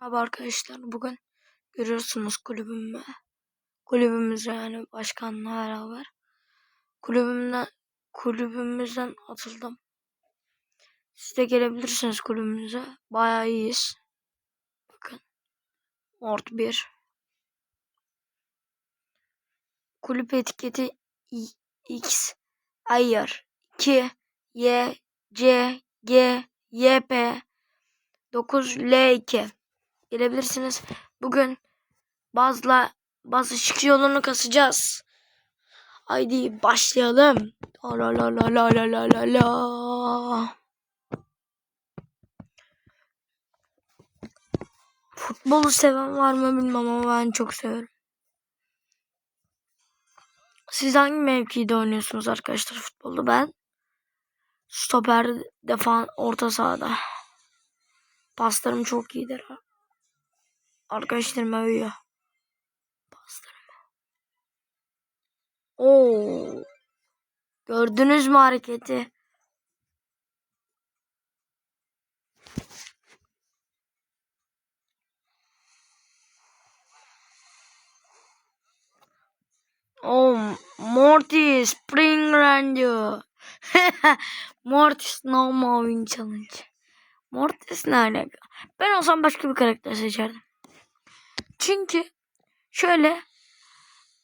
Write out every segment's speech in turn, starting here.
Merhaba arkadaşlar. Bugün görüyorsunuz kulübümü. Kulübümüz yani başkanla beraber. Kulübümden kulübümüzden atıldım. Siz de gelebilirsiniz kulübümüze. Bayağı iyiyiz. Bakın. Ort 1. Kulüp etiketi X Ayar 2 Y C G Y P 9 L 2 gelebilirsiniz. Bugün bazla bazı çıkış yolunu kasacağız. Haydi başlayalım. La la la la la la la la. Futbolu seven var mı bilmem ama ben çok severim. Siz hangi mevkide oynuyorsunuz arkadaşlar futbolda? Ben stoper, defan, orta sahada. Paslarım çok iyidir. Arkadaşlarım övüyor. Paslarım. Oo. Gördünüz mü hareketi? Oh, Morty Spring Ranger. Mortis No Moving Challenge. Mortis ne alaka? Ben olsam başka bir karakter seçerdim. Çünkü şöyle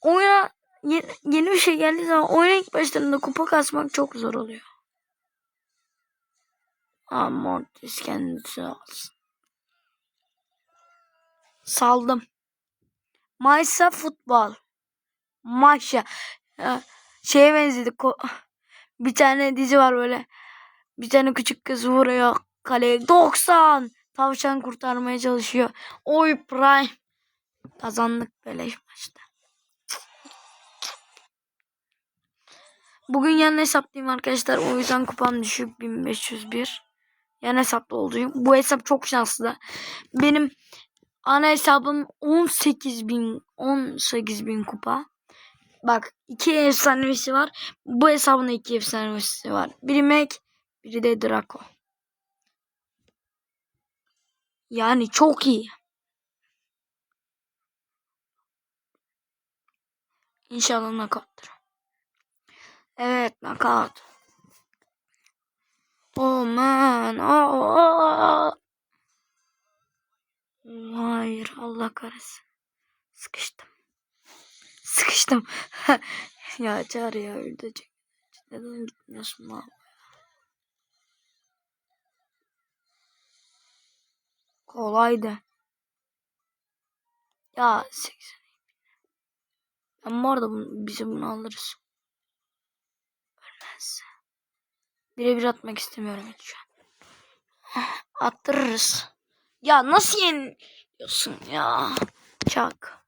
oyuna yeni, yeni bir şey geldiği zaman oyuna ilk başlarında kupa kasmak çok zor oluyor. Aa, Mortis kendisi alsın. Saldım. Maysa futbol. Maşa. Şeye benzedi. Bir tane dizi var böyle. Bir tane küçük kız vuruyor kaleye. 90. Tavşan kurtarmaya çalışıyor. Oy prime. Kazandık beleş maçta. Bugün yan hesaplayayım arkadaşlar. O yüzden kupam düşük 1501. Yan hesapta olduğum. Bu hesap çok şanslı. Benim ana hesabım 18.000 18.000 kupa. Bak iki efsanevisi var. Bu hesabın iki efsanevisi var. Biri Mac, biri de Draco. Yani çok iyi. İnşallah knockout'tur. Evet knockout. Oh man. Oh, oh. Hayır Allah kahretsin. Sıkıştım. Sıkıştım. ya çağır ya öldürecek. Neden gitmiyorsun lan? Kolaydı. Ya 80. Ben bu arada bunu, bizi bunu alırız. Ölmez. Birebir atmak istemiyorum hiç şu an. Attırırız. Ya nasıl yeniyorsun ya? Çak.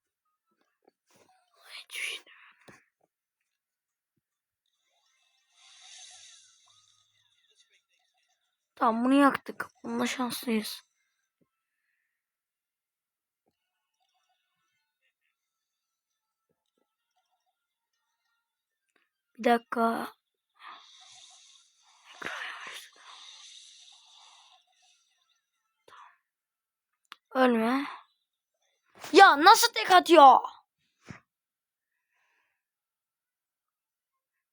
Hiçbir şey. Tamam bunu yaktık. Bunda şanslıyız. Bir dakika. Ölme. Ya nasıl tek atıyor?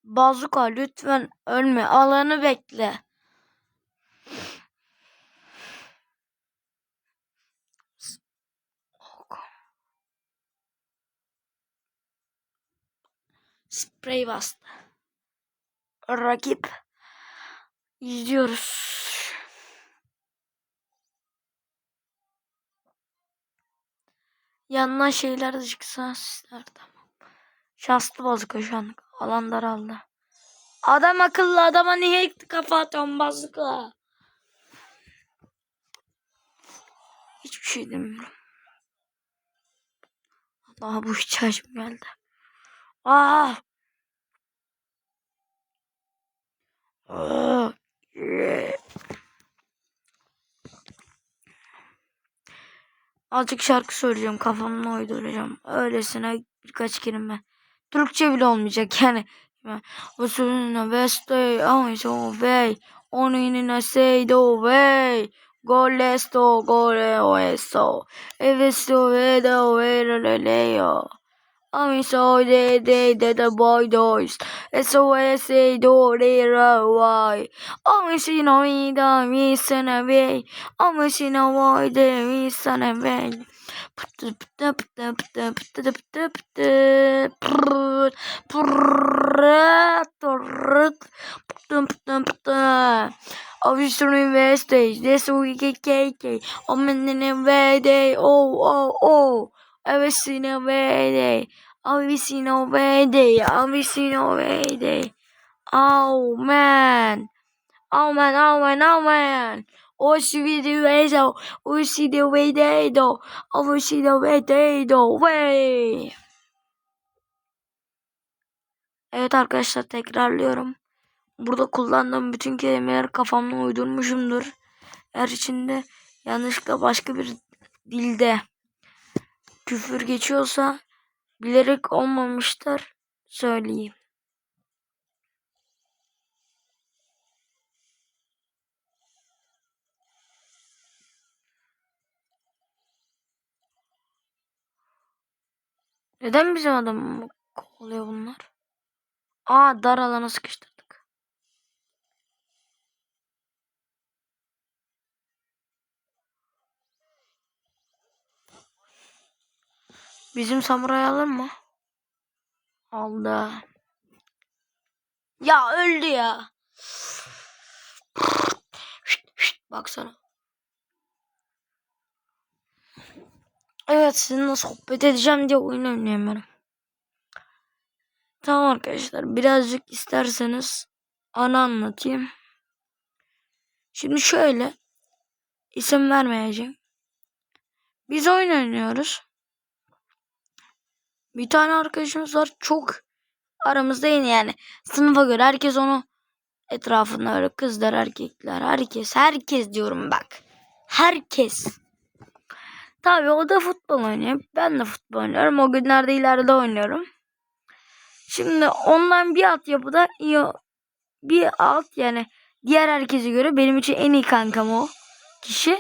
Bazuka lütfen ölme. Alanı bekle. Sprey bastı. Rakip. İzliyoruz. Yanına şeyler de çıksa sizler tamam. Şanslı bazuka şu an. Alan daraldı. Adam akıllı adama niye kafa atıyorsun bazuka? Hiçbir şey demiyorum. Allah bu ihtiyacım geldi. Ah! Ah! Yeah. Azıcık şarkı söyleyeceğim. Kafamla uyduracağım. Öylesine birkaç kelime. Türkçe bile olmayacak yani. Usulüne beste, ay so way. Onu inine the way. Golesto, gole o eso. Evesto, vedo, vero, leo. I'm so de de de the boy doys. So S A do re ra y. I'm she no me da me son away. I'm she no boy de me son away. Obviously, Wednesdays, this week, KK. I'm in the way day. Oh, oh, oh. Every single way. Every single way day. Every single way day. Oh man. Oh man, oh man, oh man. O way though. O see the way they do. O see the way they do. Way. Evet arkadaşlar tekrarlıyorum. Burada kullandığım bütün kelimeleri kafamda uydurmuşumdur. Eğer içinde yanlışlıkla başka bir dilde küfür geçiyorsa bilerek olmamıştır söyleyeyim. Neden bizim adamı kovalıyor bunlar? Aa dar alana sıkıştırdık. Bizim samuray alır mı? Aldı. Ya öldü ya. Baksana. Evet sizinle sohbet edeceğim diye oyun oynayamıyorum. Tamam arkadaşlar birazcık isterseniz ana anlatayım. Şimdi şöyle isim vermeyeceğim. Biz oyun oynuyoruz. Bir tane arkadaşımız var çok aramızda yeni yani sınıfa göre herkes onu etrafında öyle kızlar erkekler herkes herkes diyorum bak. Herkes. Tabii o da futbol oynuyor. Ben de futbol oynuyorum. O günlerde ileride oynuyorum. Şimdi ondan bir alt yapıda iyi bir alt yani diğer herkese göre benim için en iyi kankam o kişi.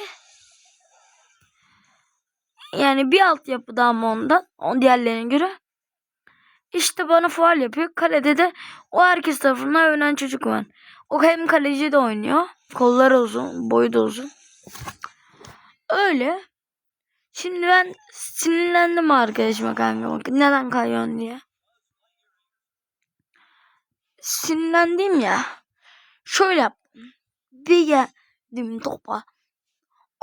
Yani bir alt yapıda ama ondan on diğerlerine göre. İşte bana faal yapıyor. Kalede de o herkes tarafından övünen çocuk var. O hem kaleci de oynuyor. Kolları uzun, boyu da uzun. Öyle. Şimdi ben sinirlendim arkadaşıma kanka. Neden kayıyorsun diye. Sinirlendim ya. Şöyle yaptım. Bir geldim topa.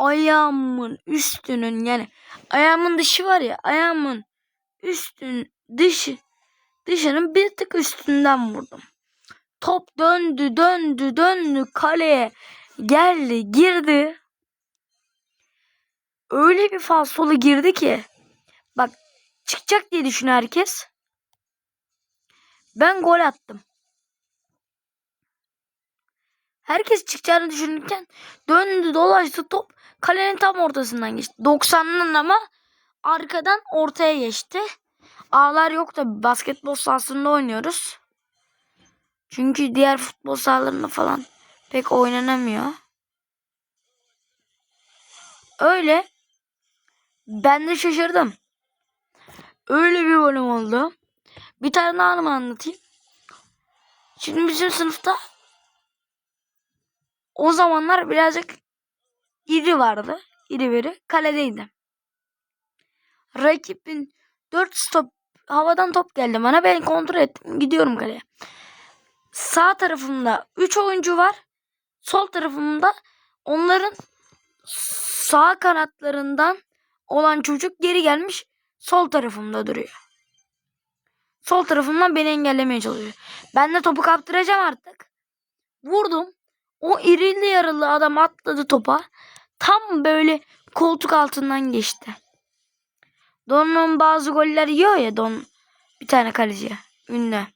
Ayağımın üstünün yani ayağımın dışı var ya ayağımın üstün dışı dışının bir tık üstünden vurdum. Top döndü döndü döndü kaleye geldi girdi. Öyle bir falsolu girdi ki bak çıkacak diye düşün herkes. Ben gol attım. Herkes çıkacağını düşünürken döndü dolaştı top kalenin tam ortasından geçti. 90'ın ama arkadan ortaya geçti. Ağlar yok da basketbol sahasında oynuyoruz. Çünkü diğer futbol sahalarında falan pek oynanamıyor. Öyle. Ben de şaşırdım. Öyle bir bölüm oldu. Bir tane anımı anlatayım. Şimdi bizim sınıfta o zamanlar birazcık iri vardı. İri biri. Kaledeydi. Rakibin 4 stop havadan top geldi bana. Ben kontrol ettim. Gidiyorum kaleye. Sağ tarafımda 3 oyuncu var. Sol tarafımda onların sağ kanatlarından olan çocuk geri gelmiş. Sol tarafımda duruyor. Sol tarafımdan beni engellemeye çalışıyor. Ben de topu kaptıracağım artık. Vurdum. O irili yarılı adam atladı topa. Tam böyle koltuk altından geçti. Don'un bazı goller yiyor ya Don bir tane kaleci ünlü.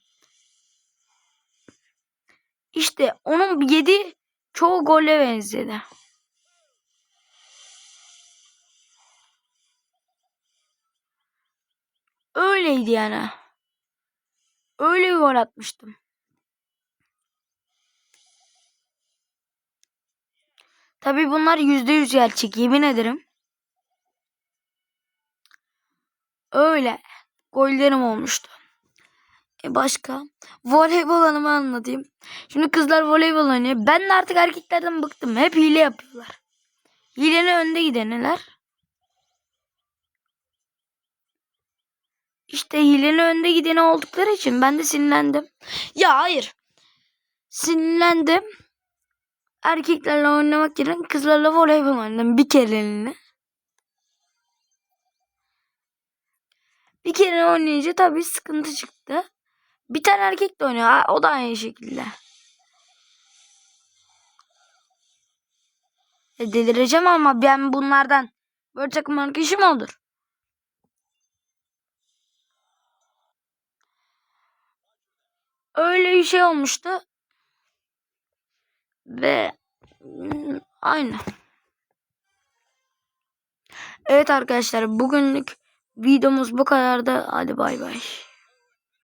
İşte onun yedi çoğu gole benzedi. Öyleydi yani. Öyle bir gol atmıştım. Tabii bunlar yüzde yüz gerçek yemin ederim. Öyle. Gollerim olmuştu. E başka? Voleybol anımı anlatayım. Şimdi kızlar voleybol oynuyor. Ben de artık erkeklerden bıktım. Hep hile yapıyorlar. Hilenin önde gideniler. İşte hilenin önde gideni oldukları için ben de sinirlendim. Ya hayır. Sinirlendim. Erkeklerle oynamak yerine kızlarla voleybol oynadım bir kereliğine. Bir kere oynayınca tabii sıkıntı çıktı. Bir tane erkek de oynuyor. O da aynı şekilde. E, delireceğim ama ben bunlardan böyle takım arkadaşım olur. Öyle bir şey olmuştu. Ve mm, aynı. Evet arkadaşlar bugünlük videomuz bu kadardı. Hadi bay bay.